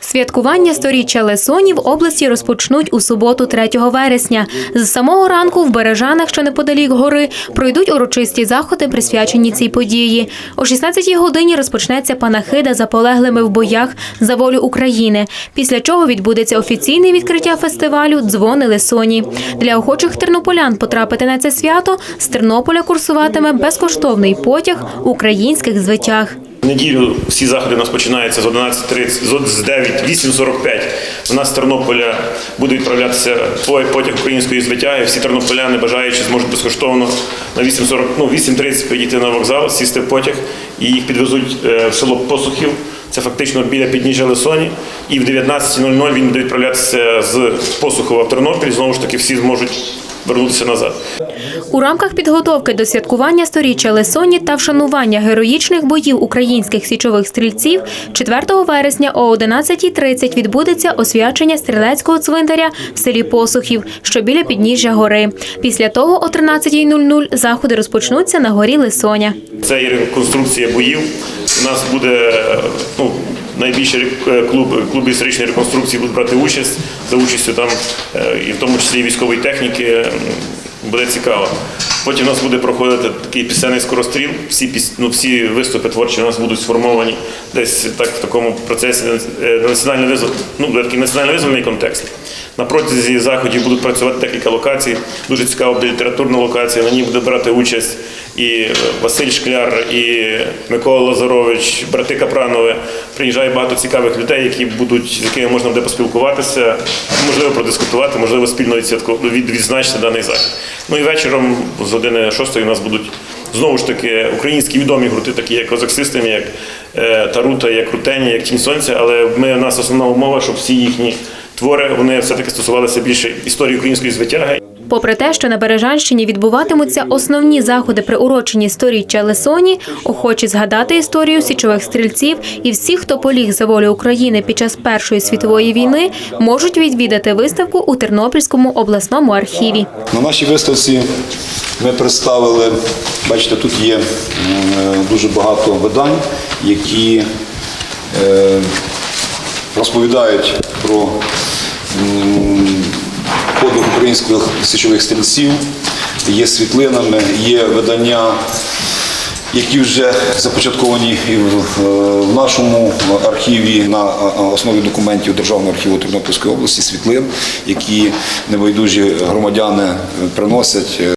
Святкування сторіччя Лесоні в області розпочнуть у суботу 3 вересня. З самого ранку в Бережанах, що неподалік гори, пройдуть урочисті заходи, присвячені цій події. О 16-й годині розпочнеться панахида за полеглими в боях за волю України. Після чого відбудеться офіційне відкриття фестивалю Дзвони Лесоні. Для охочих тернополян потрапити на це свято з Тернополя курсуватиме безкоштовний потяг українських звитяг. Неділю всі заходи у нас починаються з 11.30, з 9, 8.45. У нас з Тернополя буде відправлятися потяг української звитяги. Всі тернополяни, бажаючи, зможуть безкоштовно на 8.40, ну, 8.30 підійти на вокзал, сісти в потяг і їх підвезуть е, в село Посухів. Це фактично біля підніжжя Лисоні. І в 19.00 він буде відправлятися з Посухова в Тернопіль. Знову ж таки, всі зможуть вернутися назад. У рамках підготовки до святкування сторіччя Лесоні та вшанування героїчних боїв українських січових стрільців 4 вересня о 11.30 відбудеться освячення стрілецького цвинтаря в селі Посухів, що біля підніжжя гори. Після того о 13.00 заходи розпочнуться на горі Лисоня. Це і реконструкція боїв. У нас буде ну, найбільший клуби, клуб, клуб історичної реконструкції будуть брати участь за участю там, е, і в тому числі військової техніки. Буде цікаво. Потім у нас буде проходити такий пісенний скоростріл. Всі ну, всі виступи творчі у нас будуть сформовані десь так в такому процесі е, національно визв... ну, національно визвольний контекст. На протязі заходів будуть працювати декілька локацій. Дуже цікава буде літературна локація. На ній буде брати участь і Василь Шкляр, і Микола Лазарович, брати Капранови. Приїжджає багато цікавих людей, які будуть, з якими можна буде поспілкуватися, можливо, продискутувати, можливо, спільно відзначити даний захід. Ну і вечором з години 6 у нас будуть знову ж таки українські відомі гурти, такі як Козак як е, Тарута, як Рутені, як Тінь Сонця. Але ми, у нас основна умова, щоб всі їхні твори вони все-таки стосувалися більше історії української звитяги. Попри те, що на Бережанщині відбуватимуться основні заходи, приурочені сторіччя Лесоні, охочі згадати історію січових стрільців і всіх, хто поліг за волю України під час Першої світової війни, можуть відвідати виставку у Тернопільському обласному архіві. На нашій виставці ми представили, бачите, тут є е, дуже багато видань, які е, розповідають про українських січових стрільців, є світлинами, є видання. Які вже започатковані в нашому архіві на основі документів Державного архіву Тернопільської області світлин, які небайдужі громадяни приносять е,